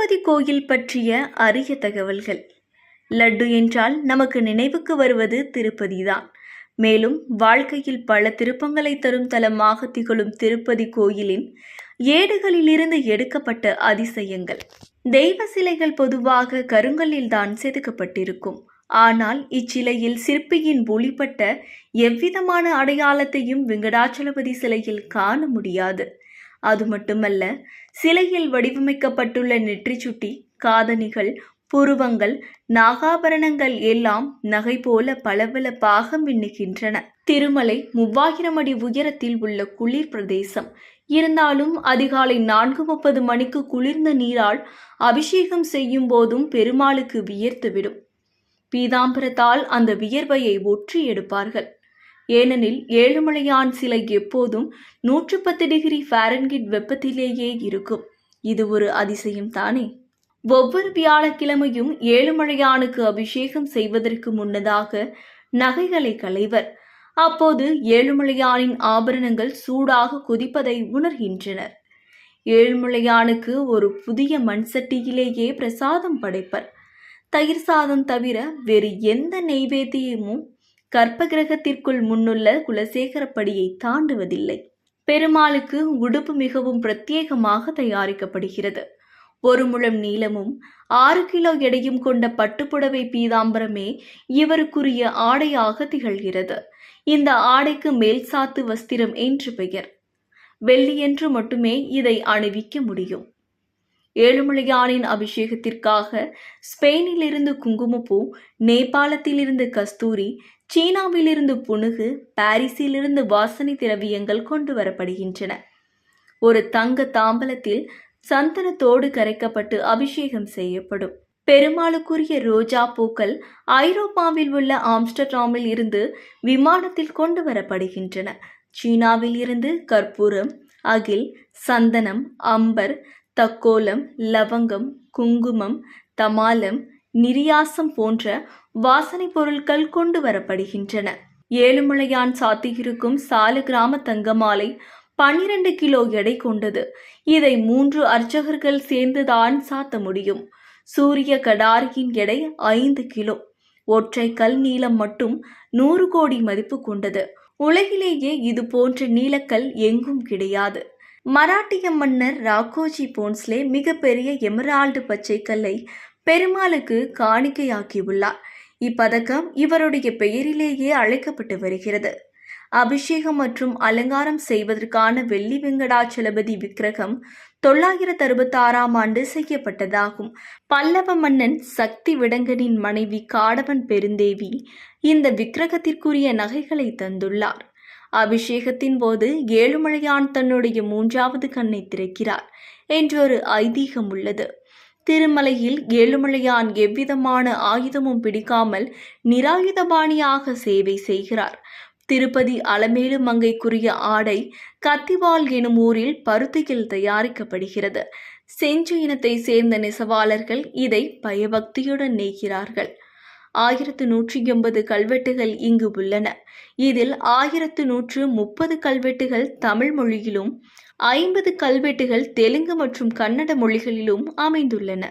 திருப்பதி கோயில் பற்றிய அரிய தகவல்கள். லட்டு என்றால் நமக்கு நினைவுக்கு வருவது திருப்பதிதான். மேலும் வாழ்க்கையில் பல திருப்பங்களை தரும் தலமாக திகழும் திருப்பதி கோயிலின் ஏடுகளிலிருந்து எடுக்கப்பட்ட அதிசயங்கள். தெய்வ சிலைகள் பொதுவாக கருங்கல்லில் தான் செதுக்கப்பட்டிருக்கும். ஆனால் இச்சிலையில் சிற்பியின் ஒளிப்பட்ட எவ்விதமான அடையாளத்தையும் வெங்கடாச்சலபதி சிலையில் காண முடியாது. அது மட்டுமல்ல சிலையில் வடிவமைக்கப்பட்டுள்ள நெற்றிச்சுட்டி காதணிகள் புருவங்கள் நாகாபரணங்கள் எல்லாம் நகை போல பளபளப்பாக மின்னுகின்றன. திருமலை மூவாயிரம் அடி உயரத்தில் உள்ள குளிர் பிரதேசம். இருந்தாலும் அதிகாலை நான்கு முப்பது மணிக்கு குளிர்ந்த நீரால் அபிஷேகம் செய்யும் போதும் பெருமாளுக்கு வியர்த்துவிடும் பீதாம்பரத்தால் அந்த வியர்வையை ஒற்றி எடுப்பார்கள். ஏனெனில் ஏழுமலையான் சிலை எப்போதும் நூற்று பத்து டிகிரி ஃபாரன்கிட் வெப்பத்திலேயே இருக்கும். இது ஒரு அதிசயம் தானே? ஒவ்வொரு வியாழக்கிழமையும் ஏழுமலையானுக்கு அபிஷேகம் செய்வதற்கு முன்னதாக நகைகளை களைவர். அப்போது ஏழுமலையானின் ஆபரணங்கள் சூடாக குதிப்பதை உணர்கின்றனர். ஏழுமலையானுக்கு ஒரு புதிய மண் சட்டியிலேயே பிரசாதம் படைப்பர். தயிர் சாதம் தவிர வேறு எந்த நெய்வேத்தியமும் கர்ப்பகிரகத்திற்குள் முன்னுள்ள குலசேகரப்படியை தாண்டுவதில்லை. பெருமாளுக்கு உடுப்பு மிகவும் பிரத்யேகமாக தயாரிக்கப்படுகிறது. ஒரு முழம் நீளமும் ஆறு கிலோ எடையும் கொண்ட பட்டுப்புடவை பீதாம்பரமே இவருக்குரிய ஆடையாக திகழ்கிறது. இந்த ஆடைக்கு மேல் சாத்து வஸ்திரம் என்று பெயர். வெள்ளியன்று மட்டுமே இதை அணிவிக்க முடியும். ஏழுமலையானின் அபிஷேகத்திற்காக ஸ்பெயினிலிருந்து குங்குமப்பூ நேபாளத்திலிருந்து கஸ்தூரி சீனாவிலிருந்து புனுகு பாரிஸிலிருந்து வாசனை திரவியங்கள் கொண்டு வரப்படுகின்றன. ஒரு தங்க தாம்பலத்தில் சந்தனத்தோடு கரைக்கப்பட்டு அபிஷேகம் செய்யப்படும். பெருமாளுக்குரிய ரோஜா பூக்கள் ஐரோப்பாவில் உள்ள ஆம்ஸ்டர்டாமில் இருந்து விமானத்தில் கொண்டு வரப்படுகின்றன. சீனாவில் இருந்து கற்பூரம் அகில் சந்தனம் அம்பர் தக்கோலம் லவங்கம் குங்குமம் தமாலம் நிரியாசம் போன்ற வாசனை பொருட்கள் கொண்டு வரப்படுகின்றன. ஏழுமலையான் சாத்தியிருக்கும் சால கிராம தங்கமாலை பன்னிரண்டு கிலோ எடை கொண்டது. இதை மூன்று அர்ச்சகர்கள் சேர்ந்துதான் சாத்த முடியும். சூரிய கடாரியின் எடை ஐந்து கிலோ. ஒற்றை கல் நீளம் மட்டும் நூறு கோடி மதிப்பு கொண்டது. உலகிலேயே இது போன்ற நீலக்கல் எங்கும் கிடையாது. மராட்டிய மன்னர் ராகோஜி போன்ஸ்லே மிகப்பெரிய எமரால்டு பச்சை கல்லை பெருமாளுக்கு காணிக்கையாக்கியுள்ளார். இப்பதக்கம் இவருடைய பெயரிலேயே அழைக்கப்பட்டு வருகிறது. அபிஷேகம் மற்றும் அலங்காரம் செய்வதற்கான வெள்ளி வெங்கடாச்சலபதி விக்கிரகம் தொள்ளாயிரத்து அறுபத்தாறாம் ஆண்டு செய்யப்பட்டதாகும். பல்லவ மன்னன் சக்தி விடங்கனின் மனைவி காடவன் பெருந்தேவி இந்த விக்கிரகத்திற்குரிய நகைகளை தந்துள்ளார். அபிஷேகத்தின் போது ஏழுமலையான் தன்னுடைய மூன்றாவது கண்ணை திறக்கிறார் என்றொரு ஐதீகம் உள்ளது. திருமலையில் ஏழுமலையான் எவ்விதமான ஆயுதமும் பிடிக்காமல் நிராயுதபாணியாக சேவை செய்கிறார். திருப்பதி அலமேலு மங்கைக்குரிய ஆடை கத்திவால் எனும் ஊரில் பருத்தியில் தயாரிக்கப்படுகிறது. செஞ்சு இனத்தை சேர்ந்த நெசவாளர்கள் இதை பயபக்தியுடன் நெய்கிறார்கள். ஆயிரத்து நூற்றி எண்பது கல்வெட்டுகள் இங்கு உள்ளன. இதில் ஆயிரத்து நூற்று முப்பது கல்வெட்டுகள் தமிழ் மொழியிலும் ஐம்பது கல்வெட்டுகள் தெலுங்கு மற்றும் கன்னட மொழிகளிலும் அமைந்துள்ளன.